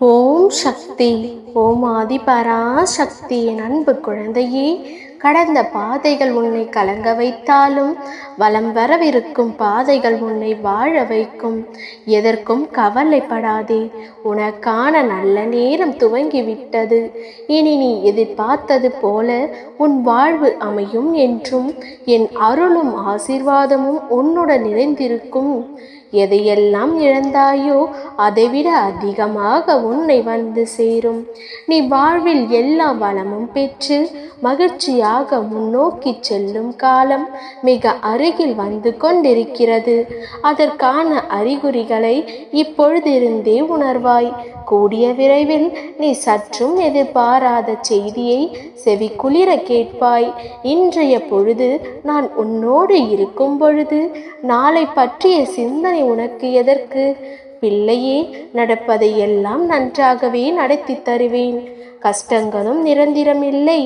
ஓம் சக்தி. ஓம் ஆதிபரா சக்தி என் அன்பு குழந்தையே கடந்த பாதைகள் உன்னை கலங்க வைத்தாலும் வலம் வரவிருக்கும் பாதைகள் உன்னை வாழ வைக்கும். எதற்கும் கவலைப்படாதே உனக்கான நல்ல நேரம் துவங்கிவிட்டது. இனி நீ எதிர்பார்த்தது போல உன் வாழ்வு அமையும் என்றும் என் அருளும் ஆசீர்வாதமும் உன்னுடன் நிறைந்திருக்கும். எதையெல்லாம் இழந்தாயோ அதைவிட அதிகமாக உன்னை வந்து சேரும். நீ வாழ்வில் எல்லா வளமும் பெற்று மகிழ்ச்சியாக முன்னோக்கி செல்லும் காலம் மிக அருகில் வந்து கொண்டிருக்கிறது. அதற்கான அறிகுறிகளை இப்பொழுதிருந்தே உணர்வாய். கூடிய விரைவில் நீ சற்றும் எதிர்பாராத செய்தியை செவி குளிர கேட்பாய். இன்றைய பொழுது நான் உன்னோடு இருக்கும் பொழுது நாளை பற்றிய சிந்தனை உனக்கு எதற்கு? பிள்ளையே நடப்பதை எல்லாம் நன்றாகவே நடத்தி தருவேன். கஷ்டங்களும் நிரந்தரமில்லை.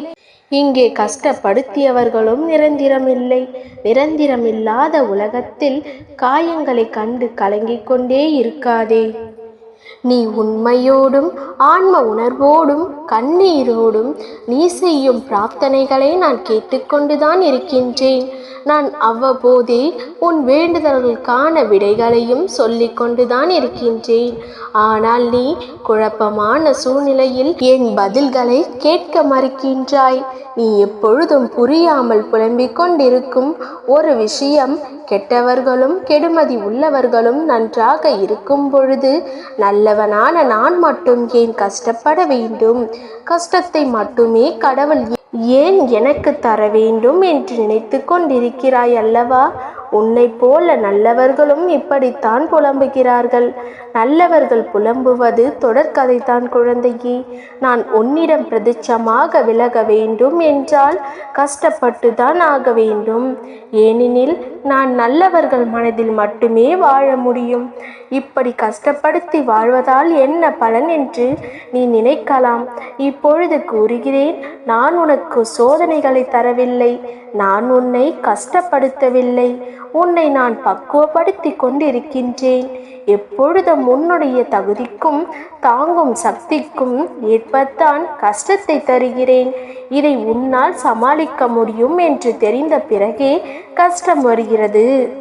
இங்கே கஷ்டப்படுத்தியவர்களும் நிரந்தரமில்லை. நிரந்தரமில்லாத உலகத்தில் காயங்களை கண்டு கலங்கிக் கொண்டே இருக்காதே. நீ உண்மையோடும் ஆன்ம உணர்வோடும் கண்ணீரோடும் நீ செய்யும் பிரார்த்தனைகளை நான் கேட்டுக்கொண்டுதான் இருக்கின்றேன். நான் அவ்வப்போதே உன் வேண்டுதல்களுக்கான விடைகளையும் சொல்லிக் கொண்டுதான் இருக்கின்றேன். ஆனால் நீ குழப்பமான சூழ்நிலையில் என் பதில்களை கேட்க மறுக்கின்றாய். நீ எப்பொழுதும் புரியாமல் புலம்பிக் கொண்டிருக்கும் ஒரு விஷயம் கெட்டவர்களும் கெடுமதி உள்ளவர்களும் நன்றாக இருக்கும் பொழுது உள்ளவனான நான் மட்டும் ஏன் கஷ்டப்பட வேண்டும்? கஷ்டத்தை மட்டுமே கடவுள் ஏன் எனக்கு தர வேண்டும் என்று நினைத்து கொண்டிருக்கிறாய் அல்லவா? உன்னை போல நல்லவர்களும் இப்படித்தான் புலம்புகிறார்கள். நல்லவர்கள் புலம்புவது தொடர்கதைதான் குழந்தையே. நான் உன்னிடம் பிரதிச்சமாக விலக வேண்டும் என்றால் கஷ்டப்பட்டு தான் ஆக வேண்டும். ஏனெனில் நான் நல்லவர்கள் மனதில் மட்டுமே வாழ முடியும். இப்படி கஷ்டப்படுத்தி வாழ்வதால் என்ன பலன் என்று நீ நினைக்கலாம். இப்பொழுது கூறுகிறேன் நான் உனக்கு சோதனைகளை தரவில்லை. நான் உன்னை கஷ்டப்படுத்தவில்லை. உன்னை நான் பக்குவப்படுத்தி கொண்டிருக்கின்றேன். எப்பொழுதும் உன்னுடைய தகுதிக்கும் தாங்கும் சக்திக்கும் ஏற்பத்தான் கஷ்டத்தை தருகிறேன். இதை உன்னால் சமாளிக்க முடியும் என்று தெரிந்த பிறகே கஷ்டம் வருகிறது.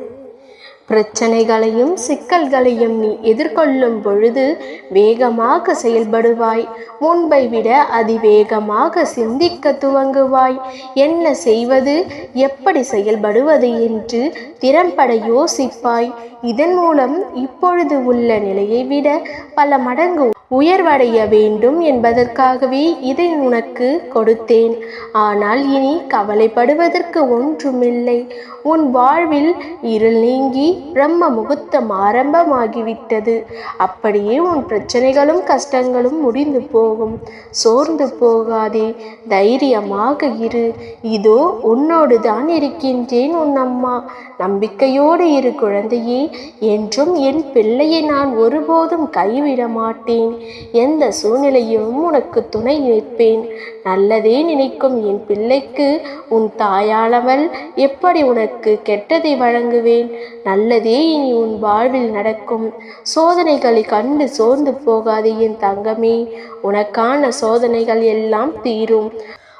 பிரச்சனைகளையும் சிக்கல்களையும் நீ எதிர்கொள்ளும் பொழுது வேகமாக செயல்படுவாய். முன்பை விட அதிவேகமாக சிந்திக்க துவங்குவாய். என்ன செய்வது? எப்படி செயல்படுவது என்று திறம்பட யோசிப்பாய். இதன் மூலம் இப்பொழுது உள்ள நிலையை விட பல மடங்கு உயர்வடைய வேண்டும் என்பதற்காகவே இதை உனக்கு கொடுத்தேன். ஆனால் இனி கவலைப்படுவதற்கு ஒன்றுமில்லை. உன் வாழ்வில் இருள் நீங்கி பிரம்ம முகூர்த்தம் ஆரம்பமாகிவிட்டது. அப்படியே உன் பிரச்சனைகளும் கஷ்டங்களும் முடிந்து போகும். சோர்ந்து போகாதே. தைரியமாக இரு. இதோ உன்னோடு தான் இருக்கின்றேன் உன் அம்மா. நம்பிக்கையோடு இரு குழந்தையே. என்றும் என் பிள்ளையை நான் ஒருபோதும் கைவிட மாட்டேன் எந்த சூழ்நிலையும் உனக்கு துணை நிற்பேன். நல்லதே நினைக்கும் என் பிள்ளைக்கு உன் தாயானவள் எப்படி உனக்கு கெட்டதை வழங்குவேன்? நல்லதே இனி உன் வாழ்வில் நடக்கும். சோதனைகளை கண்டு சோர்ந்து போகாதே என் தங்கமே. உனக்கான சோதனைகள் எல்லாம் தீரும்.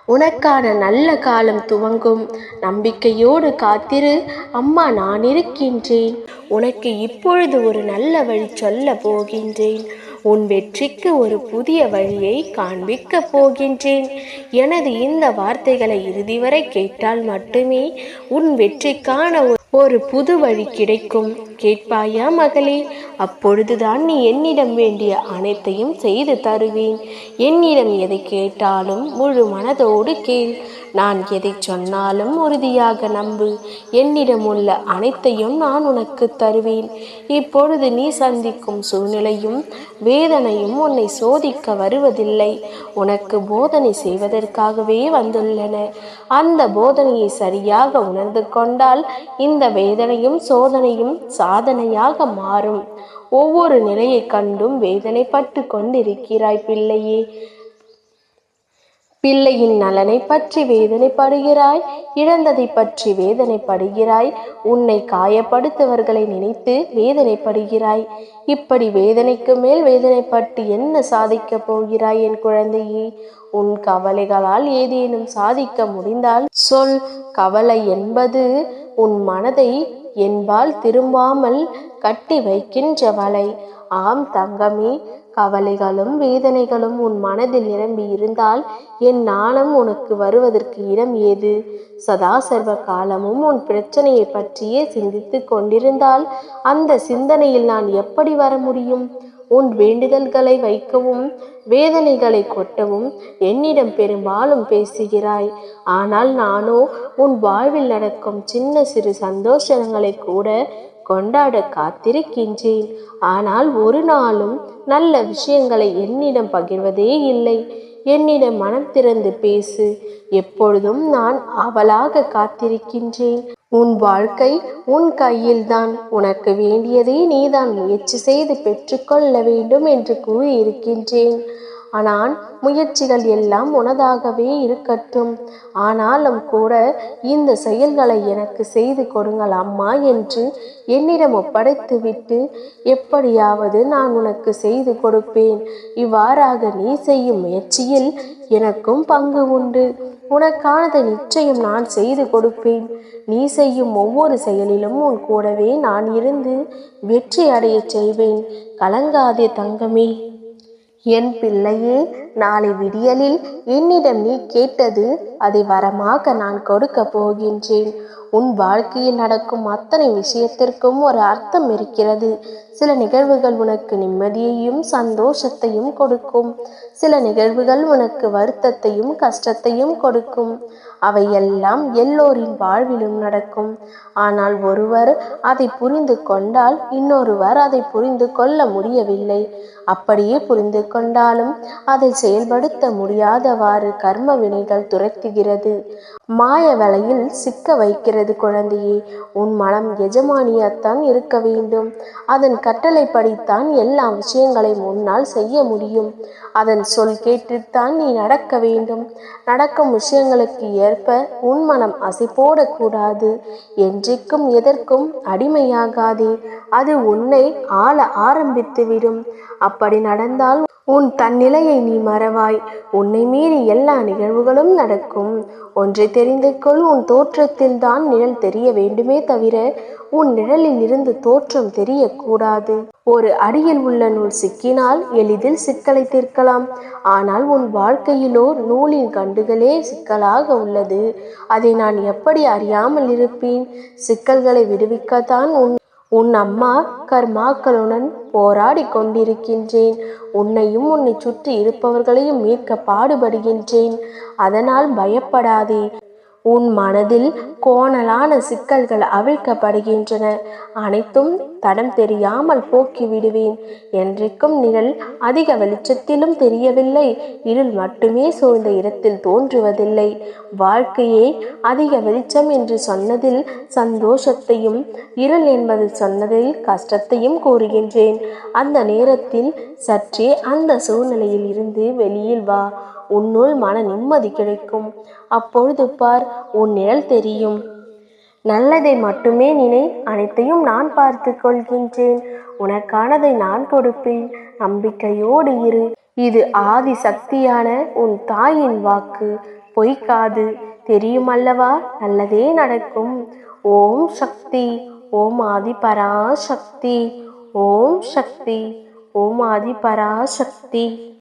உனக்கான நல்ல காலம் துவங்கும். நம்பிக்கையோடு காத்திரு. அம்மா நான் இருக்கின்றேன். உனக்கு இப்பொழுது ஒரு நல்ல வழி சொல்ல போகின்றேன். உன் வெற்றிக்கு ஒரு புதிய வழியை காண்பிக்க போகின்றேன். எனது இந்த வார்த்தைகளை இறுதி வரை கேட்டால் மட்டுமே உன் வெற்றிக்கான ஒரு புது வழி கிடைக்கும். கேட்பாயா மகளே அப்பொழுதுதான் நீ என்னிடம் வேண்டிய அனைத்தையும் செய்து தருவேன். என்னிடம் எதை கேட்டாலும் முழு மனதோடு கேள். நான் எதை சொன்னாலும் உறுதியாக நம்பு. என்னிடம் உள்ள அனைத்தையும் நான் உனக்கு தருவேன். இப்பொழுது நீ சந்திக்கும் சூழ்நிலையும் வேதனையும் உன்னை சோதிக்க வருவதில்லை. உனக்கு போதனை செய்வதற்காகவே வந்துள்ளன. அந்த போதனையை சரியாக உணர்ந்து கொண்டால் இந்த இந்த வேதனையும் சோதனையும் சாதனையாக மாறும். ஒவ்வொரு நிலையை கண்டும் வேதனைப்பட்டு கொண்டிருக்கிறாய் பிள்ளையே. பிள்ளையின் நலனை பற்றி வேதனைப்படுகிறாய் இழந்ததை பற்றி வேதனைப்படுகிறாய். உன்னை காயப்படுத்தவர்களை நினைத்து வேதனைப்படுகிறாய். இப்படி வேதனைக்கு மேல் வேதனைப்பட்டு என்ன சாதிக்கப் போகிறாய் என் குழந்தையே? உன் கவலைகளால் ஏதேனும் சாதிக்க முடிந்தால் சொல். கவலை என்பது உன் மனதை என்பால் திரும்பாமல் கட்டி வைக்கின்ற வலை. ஆம் தங்கமே கவலைகளும் வேதனைகளும் உன் மனதில் நிரம்பி இருந்தால் என் நாணம் உனக்கு வருவதற்கு இடம் ஏது? சதா சர்வ காலமும் உன் பிரச்சனையை பற்றியே சிந்தித்து கொண்டிருந்தால் அந்த சிந்தனையில் நான் எப்படி வர முடியும்? உன் வேண்டுதல்களை வைக்கவும் வேதனைகளை கொட்டவும் என்னிடம் பெரும்பாலும் பேசுகிறாய். ஆனால் நானோ உன் வாழ்வில் நடக்கும் சின்ன சிறு சந்தோஷங்களை கூட கொண்டாட காத்திருக்கின்றேன். ஆனால் ஒரு நாளும் நல்ல விஷயங்களை என்னிடம் பகிர்வதே இல்லை. என்னிடம் மனம் திறந்து பேசு. எப்பொழுதும் நான் அவளாக காத்திருக்கின்றேன். உன் வாழ்க்கை உன் கையில்தான். உனக்கு வேண்டியதை நீதான் முயற்சி செய்து பெற்றுக்கொள்ள வேண்டும் என்று கூறியிருக்கின்றேன். ஆனால் முயற்சிகள் எல்லாம் உனதாகவே இருக்கட்டும். ஆனாலும் கூட இந்த செயல்களை எனக்கு செய்து கொடுங்கள் அம்மா என்று என்னிடம் ஒப்படைத்துவிட்டு எப்படியாவது நான் உனக்கு செய்து கொடுப்பேன். இவ்வாறாக நீ செய்யும் முயற்சியில் எனக்கும் பங்கு உண்டு. உனக்கானதை நிச்சயம் நான் செய்து கொடுப்பேன். நீ செய்யும் ஒவ்வொரு செயலிலும் உன் கூடவே நான் இருந்து வெற்றி அடையச் செய்வேன். கலங்காதே தங்கமே. என் பிள்ளையே நாளை விடியலில் என்னிடம் நீ கேட்டது அதை வரமாக நான் கொடுக்க போகின்றேன். உன் வாழ்க்கையில் நடக்கும் அத்தனை விஷயத்திற்கும் ஒரு அர்த்தம் இருக்கிறது. சில நிகழ்வுகள் உனக்கு நிம்மதியையும் சந்தோஷத்தையும் கொடுக்கும். சில நிகழ்வுகள் உனக்கு வருத்தத்தையும் கஷ்டத்தையும் கொடுக்கும். அவையெல்லாம் எல்லோரின் வாழ்விலும் நடக்கும். ஆனால் ஒருவர் அதை புரிந்து கொண்டால் இன்னொருவர் அதை புரிந்து கொள்ள முடியவில்லை. அப்படியே புரிந்து கொண்டாலும் அதை செயல்படுத்த முடியாதவாறு கர்ம வினைகள் துரத்துகிறது. மாய வலையில் சிக்க வைக்கிறது குழந்தையே உன் மனம் எஜமானியத்தான் இருக்க வேண்டும். அதன் கட்டளைப்படித்தான் எல்லா விஷயங்களையும் முன்னால் செய்ய முடியும். அதன் சொல் கேட்டுத்தான் நீ நடக்க வேண்டும். நடக்கும் விஷயங்களுக்கு ஏற்ப உன் மனம் அசைப்போடக்கூடாது என்றைக்கும் எதற்கும் அடிமையாகாதே. அது உன்னை ஆள ஆரம்பித்துவிடும். அப்படி நடந்தால் உன் தன்னிலையை நீ மறவாய். உன்னை மீறி எல்லா நிகழ்வுகளும் நடக்கும். ஒன்றை தெரிந்து கொள் உன் தோற்றத்தில் தான் நிழல் தெரிய வேண்டுமே தவிர உன் நிழலில் இருந்து தோற்றம் தெரியக்கூடாது. ஒரு அடியில் உள்ள நூல் சிக்கினால் எளிதில் சிக்கலை தீர்க்கலாம். ஆனால் உன் வாழ்க்கையிலோ நூலின் கண்டுகளே சிக்கலாக உள்ளது. அதை நான் எப்படி அறியாமல் இருப்பேன்? சிக்கல்களை விடுவிக்கத்தான் உன் உன் அம்மா கர்மாக்களுடன் போராடி கொண்டிருக்கின்றேன். உன்னையும் உன்னை சுற்றி இருப்பவர்களையும் மீட்க பாடுபடுகின்றேன். அதனால் பயப்படாதே. உன் மனதில் கோணலான சிக்கல்கள் அவிழ்க்கப்படுகின்றன. அனைத்தும் தடம் தெரியாமல் போக்கி விடுவேன். என்றைக்கும் நிழல் அதிக வெளிச்சத்திலும் தெரியவில்லை. இருள் மட்டுமே சூழ்ந்த இடத்தில் தோன்றுவதில்லை. வாழ்க்கையே அதிக வெளிச்சம் என்று சொன்னதில் சந்தோஷத்தையும் இருள் என்பது சொன்னதில் கஷ்டத்தையும் கூறுகின்றேன். அந்த நேரத்தில் சற்றே அந்த சூழ்நிலையில் இருந்து வெளியில் வா. உன்னுள் மன நிம்மதி கிடைக்கும். அப்பொழுது பார் உன் நிழல் தெரியும். நல்லதை மட்டுமே நினை அனைத்தையும் நான் பார்த்து கொள்கின்றேன். உனக்கானதை நான் கொடுப்பேன். நம்பிக்கையோடு இரு. இது ஆதி சக்தியான உன் தாயின் வாக்கு. பொய்க்காது. தெரியுமல்லவா? நல்லதே நடக்கும். ஓம் சக்தி. ஓம் ஆதி பராசக்தி. ஓம் சக்தி. ஓம் ஆதி பராசக்தி.